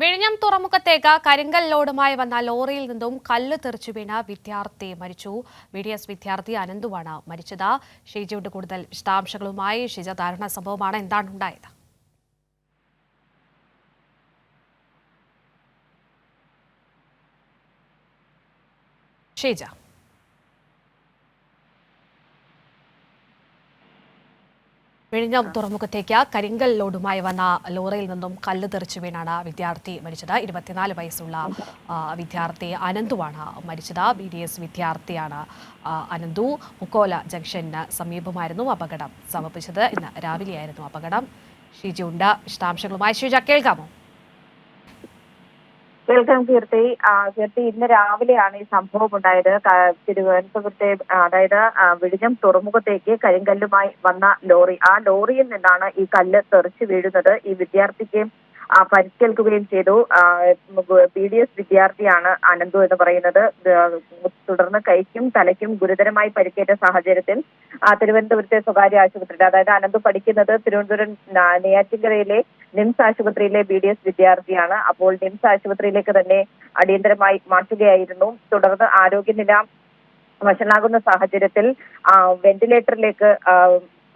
വിഴിഞ്ഞം തുറമുഖത്തേക്ക് കരിങ്കൽ ലോഡുമായി വന്ന ലോറിയിൽ നിന്നും കല്ല് തെറിച്ചു വീണ വിദ്യാർത്ഥി മരിച്ചു. ബി ഡി എസ് വിദ്യാർത്ഥി അനന്തുവാണ് മരിച്ചത്. ഷീജയുടെ കൂടുതൽ വിശദാംശങ്ങളുമായി. ഷിജ ധാരണ സംഭവമാണ്. എന്താണ് ഉണ്ടായത്? ഷീജ. വിഴിഞ്ഞം തുറമുഖത്തേക്ക് കരിങ്കൽ ലോഡുമായി വന്ന ലോറിയിൽ നിന്നും കല്ല് തെറിച്ചു വീണാണ് വിദ്യാർത്ഥി മരിച്ചത്. ഇരുപത്തിനാല് വയസ്സുള്ള വിദ്യാർത്ഥി അനന്തുവാണ് മരിച്ചത്. ബി ഡി എസ് വിദ്യാർത്ഥിയാണ് അനന്തു. മുക്കോല ജംഗ്ഷന് സമീപമായിരുന്നു അപകടം സമർപ്പിച്ചത് ഇന്ന് രാവിലെയായിരുന്നു അപകടം. ഷീജ ഉണ്ട്. വിശദാംശങ്ങളുമായി ഷീജ കേൾക്കാമോ? കേൾക്കാം കീർത്തി. കീർത്തി ഇന്ന് രാവിലെയാണ് ഈ സംഭവം ഉണ്ടായത്. തിരുവനന്തപുരത്തെ അതായത് വിഴിഞ്ഞം തുറമുഖത്തേക്ക് കരിങ്കല്ലുമായി വന്ന ലോറി. ആ ലോറിയിൽ നിന്നാണ് ഈ കല്ല് തെറിച്ചു വീഴുന്നത്. ഈ വിദ്യാർത്ഥിക്ക് പരിക്കേൽക്കുകയും ചെയ്തു. ബി ഡി എസ് വിദ്യാർത്ഥിയാണ് അനന്തു എന്ന് പറയുന്നത്. തുടർന്ന് കൈക്കും തലയ്ക്കും ഗുരുതരമായി പരിക്കേറ്റ സാഹചര്യത്തിൽ തിരുവനന്തപുരത്തെ സ്വകാര്യ ആശുപത്രിയിൽ അതായത് അനന്തു പഠിക്കുന്നത് തിരുവനന്തപുരം നെയ്യാറ്റിൻകരയിലെ നിംസ് ആശുപത്രിയിലെ ബി ഡി എസ് വിദ്യാർത്ഥിയാണ്. അപ്പോൾ നിംസ് ആശുപത്രിയിലേക്ക് തന്നെ അടിയന്തരമായി മാറ്റുകയായിരുന്നു. തുടർന്ന് ആരോഗ്യനില വഷളാകുന്ന സാഹചര്യത്തിൽ വെന്റിലേറ്ററിലേക്ക്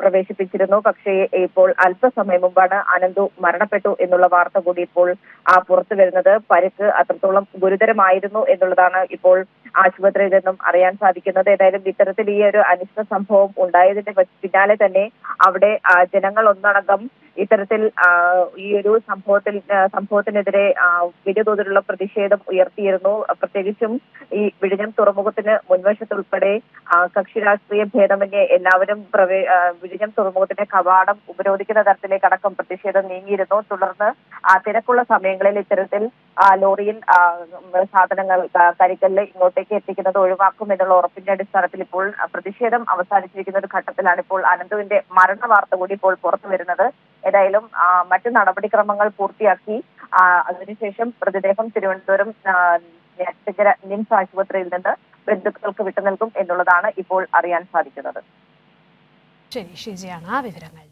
പ്രവേശിപ്പിച്ചിരുന്നു. പക്ഷേ ഇപ്പോൾ അല്പസമയം മുമ്പാണ് അനന്തു മരണപ്പെട്ടു എന്നുള്ള വാർത്ത കൂടി ഇപ്പോൾ പുറത്തു വരുന്നത്. പരുക്ക് അത്രത്തോളം ഗുരുതരമായിരുന്നു എന്നുള്ളതാണ് ഇപ്പോൾ ആശുപത്രിയിൽ നിന്നും അറിയാൻ സാധിക്കുന്നത്. ഏതായാലും ഇത്തരത്തിൽ ഈ ഒരു അനിഷ്ട സംഭവം ഉണ്ടായതിന്റെ പിന്നാലെ തന്നെ അവിടെ ജനങ്ങൾ ഒന്നടങ്കം ഇത്തരത്തിൽ ഈ ഒരു സംഭവത്തിൽ സംഭവത്തിനെതിരെ വലിയ തോതിലുള്ള പ്രതിഷേധം ഉയർത്തിയിരുന്നു. പ്രത്യേകിച്ചും ഈ വിഴിഞ്ഞം തുറമുഖത്തിന് മുൻവശത്തുൾപ്പെടെ കക്ഷി രാഷ്ട്രീയ ഭേദമന്യേ എല്ലാവരും പ്രവേ വിഴിഞ്ഞം തുറമുഖത്തിന്റെ കവാടം ഉപരോധിക്കുന്ന തരത്തിലേക്ക് അടക്കം പ്രതിഷേധം നീങ്ങിയിരുന്നു. തുടർന്ന് തിരക്കുള്ള സമയങ്ങളിൽ ഇത്തരത്തിൽ ലോറിയിൽ സാധനങ്ങൾ കരിക്കല്ല് ഇങ്ങോട്ടേക്ക് എത്തിക്കുന്നത് ഒഴിവാക്കും എന്നുള്ള ഉറപ്പിന്റെ അടിസ്ഥാനത്തിൽ ഇപ്പോൾ പ്രതിഷേധം അവസാനിച്ചിരിക്കുന്ന ഒരു ഘട്ടത്തിലാണ് ഇപ്പോൾ അനന്തുവിന്റെ മരണ വാർത്ത കൂടി ഇപ്പോൾ പുറത്തു വരുന്നത് ഏതായാലും ആ, മറ്റു നടപടിക്രമങ്ങൾ പൂർത്തിയാക്കി അതിനുശേഷം മൃതദേഹം തിരുവനന്തപുരം ആ, നിംസ് ആശുപത്രിയിൽ നിന്ന് ബന്ധുക്കൾക്ക് വിട്ടു എന്നുള്ളതാണ് ഇപ്പോൾ അറിയാൻ സാധിക്കുന്നത്. ശരി ഷീജയാണ് വിവരങ്ങൾ.